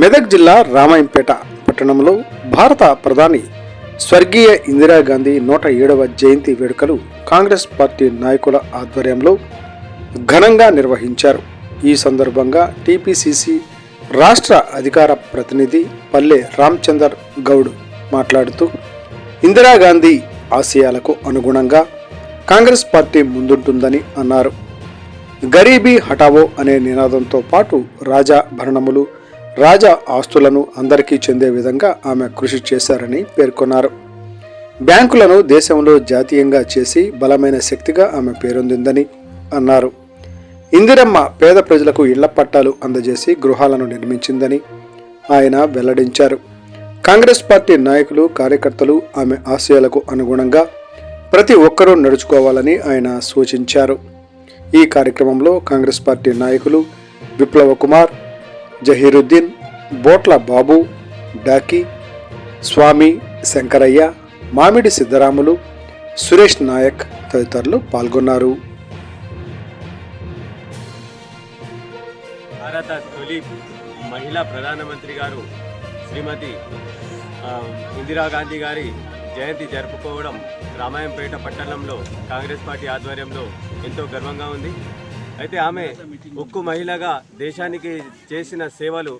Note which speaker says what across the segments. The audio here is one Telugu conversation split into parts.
Speaker 1: మెదక్ జిల్లా రామాయంపేట పట్టణంలో భారత ప్రధాని స్వర్గీయ ఇందిరాగాంధీ నూట ఏడవ జయంతి వేడుకలు కాంగ్రెస్ పార్టీ నాయకుల ఆధ్వర్యంలో ఘనంగా నిర్వహించారు. ఈ సందర్భంగా టీపీసీసీ రాష్ట్ర అధికార ప్రతినిధి పల్లె రామచందర్ గౌడ్ మాట్లాడుతూ ఇందిరాగాంధీ ఆశయాలకు అనుగుణంగా కాంగ్రెస్ పార్టీ ముందుంటుందని అన్నారు. గరీబీ హటావో అనే నినాదంతో పాటు రాజా భరణములు రాజా ఆస్తులను అందరికీ చెందే విధంగా ఆమె కృషి చేశారని పేర్కొన్నారు. బ్యాంకులను దేశంలో జాతీయంగా చేసి బలమైన శక్తిగా ఆమె పేరొందిందని అన్నారు. ఇందిరమ్మ పేద ప్రజలకు ఇళ్ళ పట్టాలు అందజేసి గృహాలను నిర్మించిందని ఆయన వెల్లడించారు. కాంగ్రెస్ పార్టీ నాయకులు కార్యకర్తలు ఆమె ఆశయాలకు అనుగుణంగా ప్రతి ఒక్కరూ నడుచుకోవాలని ఆయన సూచించారు. ఈ కార్యక్రమంలో కాంగ్రెస్ పార్టీ నాయకులు విప్లవ కుమార్ జహీరుద్దీన్ బోట్ల బాబు డాకి స్వామి శంకరయ్య మామిడి సిద్ధరాములు సురేష్ నాయక్ తదితరులు పాల్గొన్నారు.
Speaker 2: భారత తొలి మహిళా ప్రధానమంత్రి గారు శ్రీమతి ఇందిరాగాంధీ గారి జయంతి జరుపుకోవడం రామాయంపేట పట్టణంలో కాంగ్రెస్ పార్టీ ఆధ్వర్యంలో ఎంతో గర్వంగా ఉంది. అయితే ఆమె ఉక్కు మహిళగా దేశానికి చేసిన సేవలు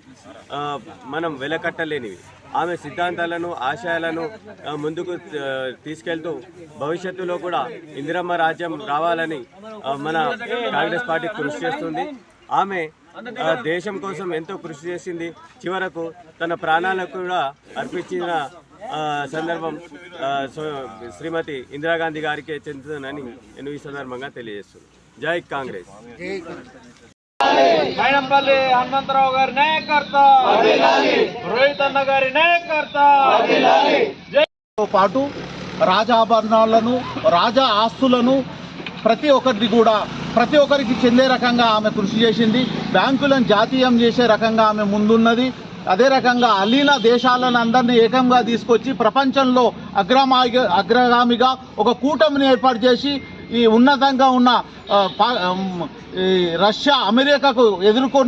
Speaker 2: మనం వెలకట్టలేనివి. ఆమె సిద్ధాంతాలను ఆశయాలను ముందుకు తీసుకెళ్తూ భవిష్యత్తులో కూడా ఇందిరమ్మ రాజ్యం రావాలని మన కాంగ్రెస్ పార్టీ కృషి చేస్తుంది. ఆమె దేశం కోసం ఎంతో కృషి చేసింది. చివరకు తన ప్రాణాలకు కూడా అర్పించిన సందర్భం శ్రీమతి ఇందిరాగాంధీ గారికే చెందుతుందని నేను ఈ సందర్భంగా తెలియజేస్తున్నాను. జై కాంగ్రెస్.
Speaker 3: మైనంపల్లి హనుమంతరావు గారి నాయకర్త. రోహిత్ అన్న గారి నాయకర్త.
Speaker 4: తో పాటు రాజాభరణాలను రాజా ఆస్తులను ప్రతి ఒక్కరిది కూడా ప్రతి ఒక్కరికి చెందే రకంగా ఆమె కృషి చేసింది. బ్యాంకులను జాతీయం చేసే రకంగా ఆమె ముందున్నది. అదే రకంగా అలీన దేశాలను అందరినీ ఏకంగా తీసుకొచ్చి ప్రపంచంలో అగ్రమాగి అగ్రగామిగా ఒక కూటమిని ఏర్పాటు చేసి ఈ ఉన్నతంగా ఉన్న పా- ఈ రష్యా అమెరికాకు ఎదుర్కొనే